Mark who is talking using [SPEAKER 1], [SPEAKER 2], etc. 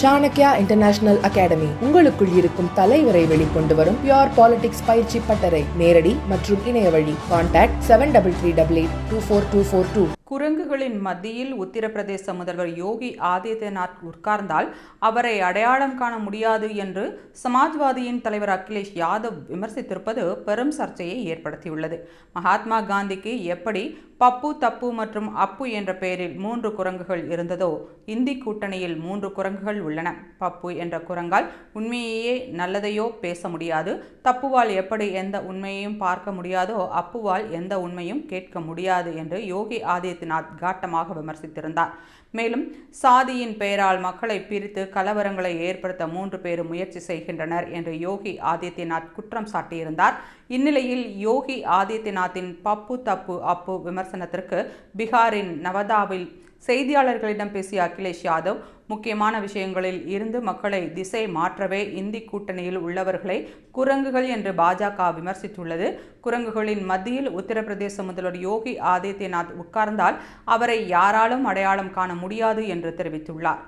[SPEAKER 1] Chanakya international academy உங்களுக்குள் இருக்கும் தலைவரை வெளிக்கொண்டு வரும் பியோர் பாலிடிக்ஸ் பயிற்சி பட்டறை. நேரடி மற்றும் இணைய வழி. Contact seven double three double eight two four two four two
[SPEAKER 2] குரங்குகளின் மத்தியில் உத்தரப்பிரதேச முதல்வர் யோகி ஆதித்யநாத் உட்கார்ந்தால் அவரை அடையாளம் காண முடியாது என்று சமாஜ்வாதியின் தலைவர் அகிலேஷ் யாதவ் விமர்சித்திருப்பது பெரும் சர்ச்சையை ஏற்படுத்தியுள்ளது. மகாத்மா காந்திக்கு எப்படி பப்பு தப்பு மற்றும் அப்பு என்ற பெயரில் மூன்று குரங்குகள் இருந்ததோ இந்தி கூட்டணியில் மூன்று குரங்குகள் உள்ளன. பப்பு என்ற குரங்கால் உண்மையையே நல்லதையோ பேச முடியாது. தப்புவால் எப்படி எந்த உண்மையையும் பார்க்க முடியாதோ அப்புவால் எந்த உண்மையும் கேட்க முடியாது என்று யோகி ஆதித்யநாத் காட்டமாக விமர்சித்திருந்தார். மேலும் சாதியின் பெயரால் மக்களை பிரித்து கலவரங்களை ஏற்படுத்த மூன்று பேரும் முயற்சி செய்கின்றனர் என்று யோகி ஆதித்யநாத் குற்றம் சாட்டியிருந்தார். இந்நிலையில் யோகி ஆதித்யநாத்தின் பப்பு தப்பு அப்பு விமர்சனத்திற்கு பீகாரின் நவதாவில் செய்தியாளர்களிடம் பேசிய அகிலேஷ் யாதவ் முக்கியமான விஷயங்களில் இருந்து மக்களை திசை மாற்றவே இந்தி கூட்டணியில் உள்ளவர்களை குரங்குகள் என்று பாஜக விமர்சித்துள்ளது. குரங்குகளின் மத்தியில் உத்தரப்பிரதேச முதல்வர் யோகி ஆதித்யநாத் உட்கார்ந்தால் அவரை யாராலும் அடையாளம் காண முடியாது என்று தெரிவித்துள்ளார்.